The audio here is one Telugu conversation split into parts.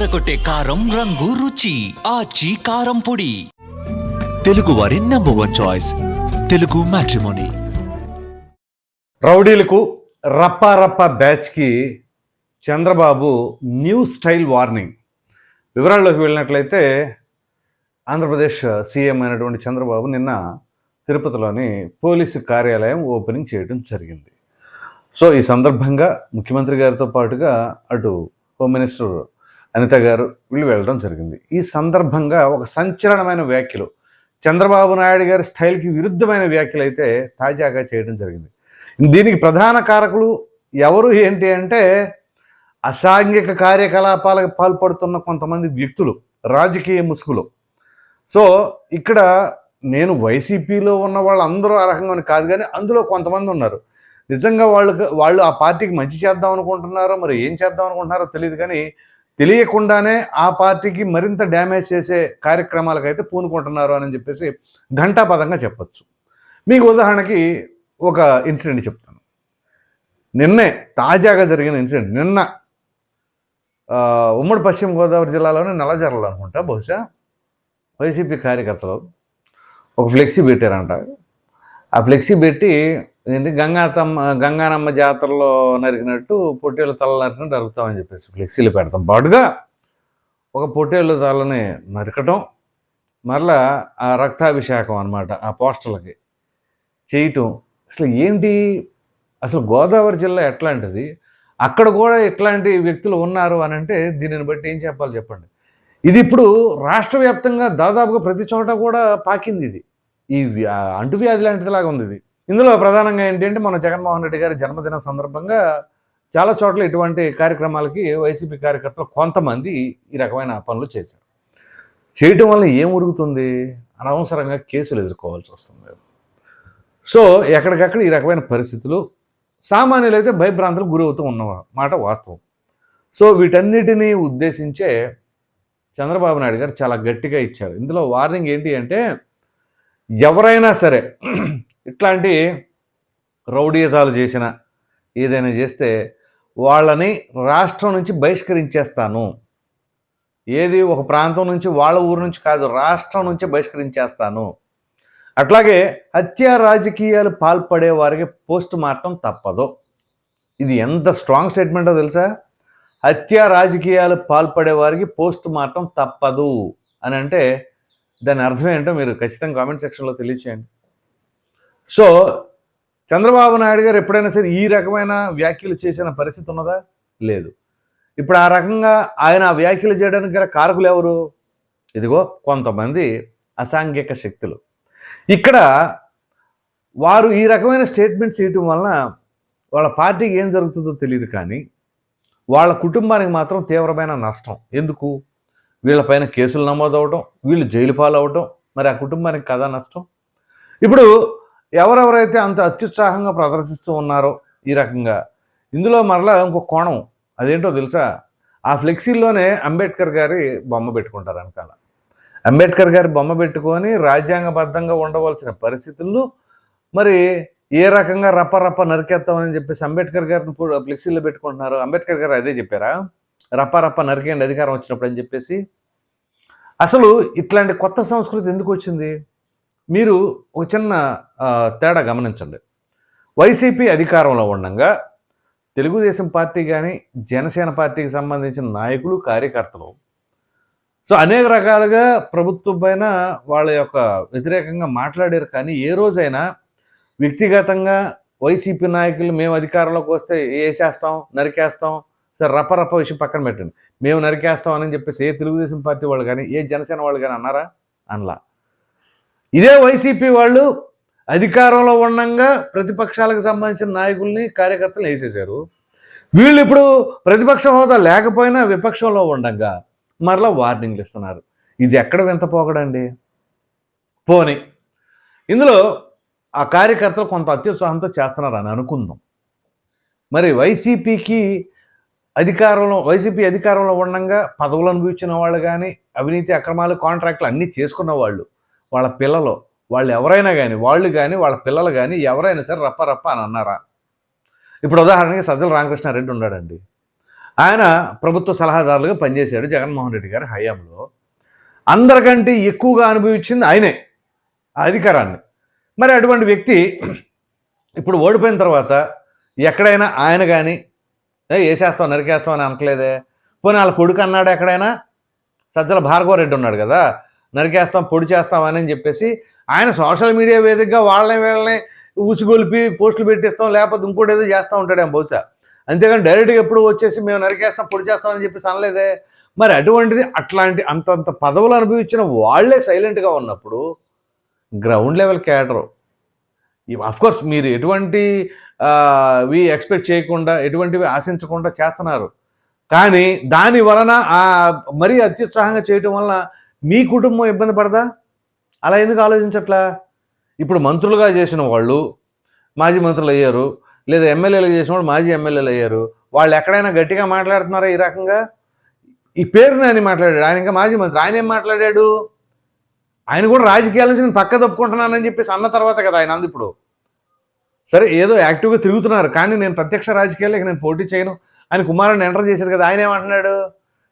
అదరగొట్టే కారం రంగు రుచి. ఆచి కారం పొడి. తెలుగు వారి number one choice Telugu matrimony రౌడీలకు రప్పారప్ప బ్యాచ్కి చంద్రబాబు న్యూ స్టైల్ వార్నింగ్ వివరాల్లోకి వెళ్ళినట్లయితే ఆంధ్రప్రదేశ్ సీఎం అయినటువంటి చంద్రబాబు నిన్న తిరుపతిలోని పోలీసు కార్యాలయం ఓపెనింగ్ చేయడం జరిగింది. సో ఈ సందర్భంగా ముఖ్యమంత్రి గారితో పాటుగా అటు హోమ్ మినిస్టర్ అనిత గారు వీళ్ళు వెళ్ళడం జరిగింది. ఈ సందర్భంగా ఒక సంచలనమైన వ్యాఖ్యలు. చంద్రబాబు నాయుడు గారి స్టైల్కి విరుద్ధమైన వ్యాఖ్యలు అయితే తాజాగా చేయడం జరిగింది. దీనికి ప్రధాన కారకులు ఎవరు ఏంటి అంటే అసాంఘిక కార్యకలాపాలకు పాల్పడుతున్న కొంతమంది వ్యక్తులు రాజకీయ ముసుగులు. సో ఇక్కడ నేను వైసీపీలో ఉన్న వాళ్ళందరూ ఆ రకంగా కాదు కానీ అందులో కొంతమంది ఉన్నారు. నిజంగా వాళ్ళకి వాళ్ళు ఆ పార్టీకి మంచి చేద్దాం అనుకుంటున్నారో మరి ఏం చేద్దాం అనుకుంటున్నారో తెలియదు కానీ తెలియకుండానే ఆ పార్టీకి మరింత డ్యామేజ్ చేసే కార్యక్రమాలకైతే పూనుకుంటున్నారు అని చెప్పేసి ఘంటాపదంగా చెప్పచ్చు. మీకు ఉదాహరణకి ఒక ఇన్సిడెంట్ చెప్తాను. నిన్నే తాజాగా జరిగిన ఇన్సిడెంట్. నిన్న ఉమ్మడి పశ్చిమ గోదావరి జిల్లాలోని నల్లజర్లలో అనుకుంటా బహుశా. వైసీపీ కార్యకర్తలు ఒక ఫ్లెక్సీ పెట్టారంట. ఆ ఫ్లెక్సీ పెట్టి ఏంటి? గంగాతమ్మ గంగానమ్మ జాతరలో నరికినట్టు పొట్టేళ్ళ తల నరికినట్టు నరుకుతామని చెప్పేసి ఫ్లెక్సీలు పెడతాం. పాటుగా ఒక పొట్టేళ్ళ తలని నరకటం మరలా ఆ రక్తాభిషేకం అన్నమాట ఆ పోస్టర్లకి చేయటం. అసలు ఏంటి? అసలు గోదావరి జిల్లా ఎట్లాంటిది? అక్కడ కూడా ఇట్లాంటి వ్యక్తులు ఉన్నారు అని అంటే దీనిని బట్టి ఏం చెప్పాలి చెప్పండి. ఇది ఇప్పుడు రాష్ట్ర వ్యాప్తంగా దాదాపుగా ప్రతి చోట కూడా పాకింది ఇది. ఈ వ్యా- అంటువ్యాధి లాంటిదిలాగా ఉంది ఇది. ఇందులో ప్రధానంగా ఏంటంటే మన జగన్మోహన్ రెడ్డి గారి జన్మదినం సందర్భంగా చాలా చోట్ల ఇటువంటి కార్యక్రమాలకి వైసీపీ కార్యకర్తలు కొంతమంది ఈ రకమైన పనులు చేశారు. చేయటం వల్ల ఏం ఉరుగుతుంది? అనవసరంగా కేసులు ఎదుర్కోవాల్సి వస్తుంది. సో ఎక్కడికక్కడ ఈ రకమైన పరిస్థితులు సామాన్యులైతే భయభ్రాంతులు గురవుతూ ఉన్న మాట వాస్తవం. సో వీటన్నిటినీ ఉద్దేశించే చంద్రబాబు నాయుడు గారు చాలా గట్టిగా ఇచ్చారు. ఇందులో వార్నింగ్ ఏంటి అంటే ఎవరైనా సరే ఇట్లాంటి రౌడీజాలు చేసిన ఏదైనా చేస్తే వాళ్ళని రాష్ట్రం నుంచి బహిష్కరించేస్తాను. ఏది ఒక ప్రాంతం నుంచి వాళ్ళ ఊరు నుంచి కాదు రాష్ట్రం నుంచి బహిష్కరించేస్తాను. అట్లాగే హత్యా రాజకీయాలు పాల్పడే వారికి పోస్ట్ మార్టం తప్పదు. ఇది ఎంత స్ట్రాంగ్ స్టేట్మెంటో తెలుసా? హత్యా రాజకీయాలు పాల్పడే వారికి పోస్ట్ మార్టం తప్పదు. అని అంటే దాని అర్థం ఏంటో మీరు ఖచ్చితంగా కామెంట్ సెక్షన్లో తెలియచేయండి. సో చంద్రబాబు నాయుడు గారు ఎప్పుడైనా సరే ఈ రకమైన వ్యాఖ్యలు చేసిన పరిస్థితి ఉన్నదా? లేదు. ఇప్పుడు ఆ రకంగా ఆయన వ్యాఖ్యలు చేయడానికి గల కారకులు ఎవరు? ఇదిగో కొంతమంది అసాంఘిక శక్తులు. ఇక్కడ వారు ఈ రకమైన స్టేట్మెంట్స్ ఇవ్వటం వలన వాళ్ళ పార్టీకి ఏం జరుగుతుందో తెలియదు కానీ వాళ్ళ కుటుంబానికి మాత్రం తీవ్రమైన నష్టం. ఎందుకు? వీళ్ళపైన కేసులు నమోదవడం వీళ్ళు జైలు పాలవడం మరి ఆ కుటుంబానికి కదా నష్టం? ఇప్పుడు ఎవరెవరైతే అంత అత్యుత్సాహంగా ప్రదర్శిస్తూ ఉన్నారో ఈ రకంగా. ఇందులో మరలా ఇంకో కోణం అదేంటో తెలుసా? ఆ ఫ్లెక్సీల్లోనే అంబేద్కర్ గారి బొమ్మ పెట్టుకుంటారు వెనకాల. అంబేద్కర్ గారి బొమ్మ పెట్టుకొని రాజ్యాంగబద్ధంగా ఉండవలసిన పరిస్థితుల్లో మరి ఏ రకంగా రప్ప రప్ప నరికేస్తామని చెప్పేసి అంబేద్కర్ గారిని కూడా ఫ్లెక్సీలో పెట్టుకుంటున్నారు. అంబేద్కర్ గారు అదే చెప్పారా? రప్ప రప్ప నరికేయండి అధికారం వచ్చినప్పుడు అని చెప్పేసి. అసలు ఇట్లాంటి కొత్త సంస్కృతి ఎందుకు వచ్చింది? మీరు ఒక చిన్న తేడా గమనించండి. వైసీపీ అధికారంలో ఉండగా తెలుగుదేశం పార్టీ కానీ జనసేన పార్టీకి సంబంధించిన నాయకులు కార్యకర్తలు. సో అనేక రకాలుగా ప్రభుత్వం పైన వాళ్ళ యొక్క వ్యతిరేకంగా మాట్లాడారు కానీ ఏ రోజైనా వ్యక్తిగతంగా వైసీపీ నాయకులు మేము అధికారంలోకి వస్తే వేసేస్తాం నరికేస్తాం? సరే రప్ప రప్ప విషయం పక్కన పెట్టండి. మేము నరికేస్తాం అని చెప్పేసి ఏ తెలుగుదేశం పార్టీ వాళ్ళు కానీ ఏ జనసేన వాళ్ళు కానీ అన్నారా? అనలా. ఇదే వైసీపీ వాళ్ళు అధికారంలో ఉండగా ప్రతిపక్షాలకు సంబంధించిన నాయకుల్ని కార్యకర్తలు వేసేసారు వీళ్ళు ఇప్పుడు ప్రతిపక్ష హోదా లేకపోయినా విపక్షంలో ఉండగా మరలా వార్నింగ్లు ఇస్తున్నారు. ఇది ఎక్కడ వింత పోకడండి? పోని. ఇందులో ఆ కార్యకర్తలు కొంత అత్యుత్సాహంతో చేస్తున్నారు అని అనుకుందాం. మరి వైసీపీకి అధికారంలో వైసీపీ అధికారంలో ఉండగా పదవులు అనుభవించిన వాళ్ళు కానీ అవినీతి అక్రమాలు కాంట్రాక్ట్లు అన్నీ చేసుకున్న వాళ్ళు వాళ్ళ పిల్లలు వాళ్ళు ఎవరైనా కానీ వాళ్ళు కానీ వాళ్ళ పిల్లలు కానీ ఎవరైనా సరే రప్ప రప్ప అని అన్నారా? ఇప్పుడు ఉదాహరణకి సజ్జల రామకృష్ణారెడ్డి ఉన్నాడండి. ఆయన ప్రభుత్వ సలహాదారులుగా పనిచేశాడు జగన్మోహన్ రెడ్డి గారి హయాంలో. అందరికంటే ఎక్కువగా అనుభవించింది ఆయనే అధికారాన్ని. మరి అటువంటి వ్యక్తి ఇప్పుడు ఓడిపోయిన తర్వాత ఎక్కడైనా ఆయన కానీ ఏ చేస్తాం నరికేస్తాం అని అనట్లేదే. పోనీ వాళ్ళ కొడుకు అన్నాడు ఎక్కడైనా? సజ్జల భార్గవరెడ్డి ఉన్నాడు కదా. నరికేస్తాం పొడి చేస్తాం అని చెప్పేసి ఆయన సోషల్ మీడియా వేదికగా వాళ్ళని వీళ్ళని ఊసిగొలిపి పోస్టులు పెట్టిస్తాం లేకపోతే ఇంకోటి ఏదో చేస్తూ ఉంటాడేమో బహుశా. అంతేగాని డైరెక్ట్గా ఎప్పుడు వచ్చేసి మేము నరికేస్తాం పొడి చేస్తామని చెప్పేసి అనలేదే. మరి అటువంటిది అట్లాంటి అంతంత పదవులు అనుభవించిన వాళ్ళే సైలెంట్గా ఉన్నప్పుడు గ్రౌండ్ లెవెల్ క్యాడరు కోర్స్ మీరు ఎటువంటి వి ఎక్స్పెక్ట్ చేయకుండా ఎటువంటివి ఆశించకుండా చేస్తున్నారు. కానీ దాని వలన మరీ అత్యుత్సాహంగా చేయటం వలన మీ కుటుంబం ఇబ్బంది పడదా? అలా ఎందుకు ఆలోచించట్లా? ఇప్పుడు మంత్రులుగా చేసిన వాళ్ళు మాజీ మంత్రులు అయ్యారు లేదా ఎమ్మెల్యేలు చేసిన వాళ్ళు మాజీ ఎమ్మెల్యేలు అయ్యారు వాళ్ళు ఎక్కడైనా గట్టిగా మాట్లాడుతున్నారా ఈ రకంగా? ఈ పేరుని ఆయన మాట్లాడాడు ఆయన ఇంకా మాజీ మంత్రి ఆయన ఏం మాట్లాడాడు? ఆయన కూడా రాజకీయాల నుంచి నేను పక్క తప్పుకుంటున్నానని చెప్పేసి అన్న తర్వాత కదా ఆయన అంది ఇప్పుడు. సరే ఏదో యాక్టివ్గా తిరుగుతున్నారు కానీ నేను ప్రత్యక్ష రాజకీయాలకి నేను పోటీ చేయను. ఆయన కుమారుని ఎంటర్ చేశాడు కదా ఆయన ఏమంటున్నాడు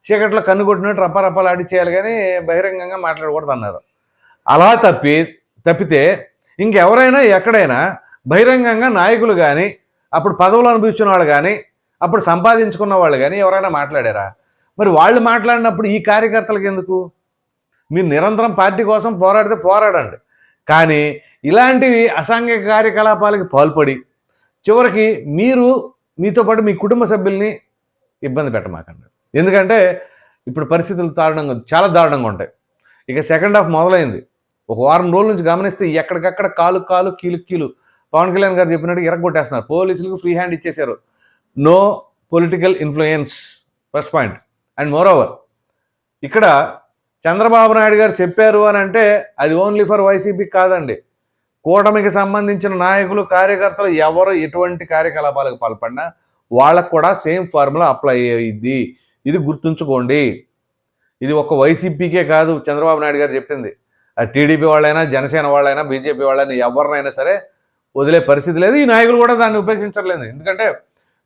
చీకట్లో కన్ను కొట్టినట్టు ఆడి చేయాలి కానీ బహిరంగంగా మాట్లాడకూడదు అన్నారు. అలా తప్పి తప్పితే ఇంకెవరైనా ఎక్కడైనా బహిరంగంగా నాయకులు కానీ అప్పుడు పదవులు అనుభవించిన వాళ్ళు కానీ అప్పుడు సంపాదించుకున్న వాళ్ళు కానీ ఎవరైనా మాట్లాడారా? మరి వాళ్ళు మాట్లాడినప్పుడు ఈ కార్యకర్తలకు ఎందుకు? మీరు నిరంతరం పార్టీ కోసం పోరాడితే పోరాడండి. కానీ ఇలాంటివి అసాంఘిక కార్యకలాపాలకి పాల్పడి చివరికి మీరు మీతో పాటు మీ కుటుంబ సభ్యుల్ని ఇబ్బంది పెట్టమాకండి. ఎందుకంటే ఇప్పుడు పరిస్థితులు దారుణంగా చాలా దారుణంగా ఉంటాయి. ఇక సెకండ్ హాఫ్ మొదలైంది. ఒక వారం రోజుల నుంచి గమనిస్తే ఎక్కడికక్కడ కాలు కాలు కీలు కీలు. పవన్ కళ్యాణ్ గారు చెప్పినట్టు ఎరగొట్టేస్తున్నారు. పోలీసులకు ఫ్రీ హ్యాండ్ ఇచ్చేశారు. No political influence. First point. And moreover ఇక్కడ చంద్రబాబు నాయుడు గారు చెప్పారు అని అంటే అది ఓన్లీ ఫర్ వైసీపీ కాదండి. కూటమికి సంబంధించిన నాయకులు కార్యకర్తలు ఎవరు ఎటువంటి కార్యకలాపాలకు పాల్పడినా వాళ్ళకు కూడా సేమ్ ఫార్ములా అప్లై అయ్యింది. ఇది గుర్తుంచుకోండి. ఇది ఒక వైసీపీకే కాదు చంద్రబాబు నాయుడు గారు చెప్పింది. ఆ టీడీపీ వాళ్ళైనా జనసేన వాళ్ళైనా బీజేపీ వాళ్ళైనా ఎవరినైనా సరే వదిలే పరిస్థితి లేదు. ఈ నాయకులు కూడా దాన్ని ఉపయోగించట్లేదు. ఎందుకంటే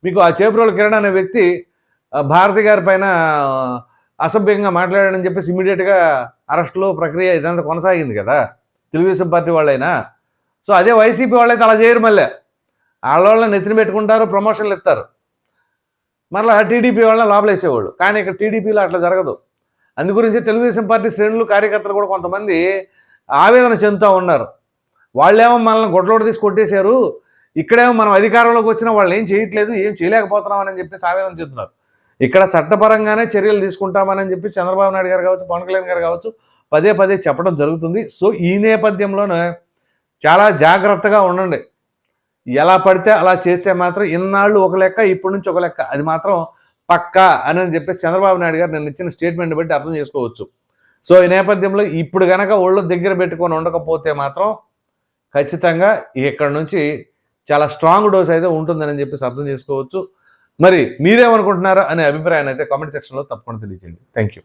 మీకు ఆ చేపురోలు కిరణ్ అనే వ్యక్తి భారతి గారి పైన అసభ్యంగా మాట్లాడాడని చెప్పేసి ఇమీడియట్గా అరెస్టులో ప్రక్రియ ఇదంతా కొనసాగింది కదా. తెలుగుదేశం పార్టీ వాళ్ళైనా. సో అదే వైసీపీ వాళ్ళైతే అలా చేయరు మళ్ళీ. వాళ్ళ వాళ్ళని నెత్తిన పెట్టుకుంటారు ప్రమోషన్లు ఇస్తారు. మరలా టీడీపీ వాళ్ళని లోపలేసేవాళ్ళు. కానీ ఇక్కడ టీడీపీలో అట్లా జరగదు. అందు గురించి తెలుగుదేశం పార్టీ శ్రేణులు కార్యకర్తలు కూడా కొంతమంది ఆవేదన చెందుతూ ఉన్నారు. వాళ్ళేమో మనల్ని గొడ్లోడు తీసి కొట్టేశారు. ఇక్కడేమో మనం అధికారంలోకి వచ్చినా వాళ్ళు ఏం చేయట్లేదు ఏం చేయలేకపోతున్నామని చెప్పేసి ఆవేదన చెందుతున్నారు. ఇక్కడ చట్టపరంగానే చర్యలు తీసుకుంటామని చెప్పి చంద్రబాబు నాయుడు గారు కావచ్చు పవన్ కళ్యాణ్ గారు కావచ్చు పదే పదే చెప్పడం జరుగుతుంది. సో ఈ నేపథ్యంలోనే చాలా జాగ్రత్తగా ఉండండి. ఎలా పడితే అలా చేస్తే మాత్రం ఇన్నాళ్ళు ఒక లెక్క ఇప్పటి నుంచి ఒక లెక్క. అది మాత్రం పక్కా అని చెప్పేసి చంద్రబాబు నాయుడు గారు నేను ఇచ్చిన స్టేట్మెంట్ బట్టి అర్థం చేసుకోవచ్చు. సో ఈ నేపథ్యంలో ఇప్పుడు కనుక ఒళ్ళు దగ్గర పెట్టుకొని ఉండకపోతే మాత్రం ఖచ్చితంగా ఇక్కడ నుంచి చాలా స్ట్రాంగ్ డోస్ అయితే ఉంటుందని చెప్పేసి అర్థం చేసుకోవచ్చు. మరి మీరేమనుకుంటున్నారో అనే అభిప్రాయాన్ని అయితే కామెంట్ సెక్షన్లో తప్పకుండా తెలియజేయండి. Thank you.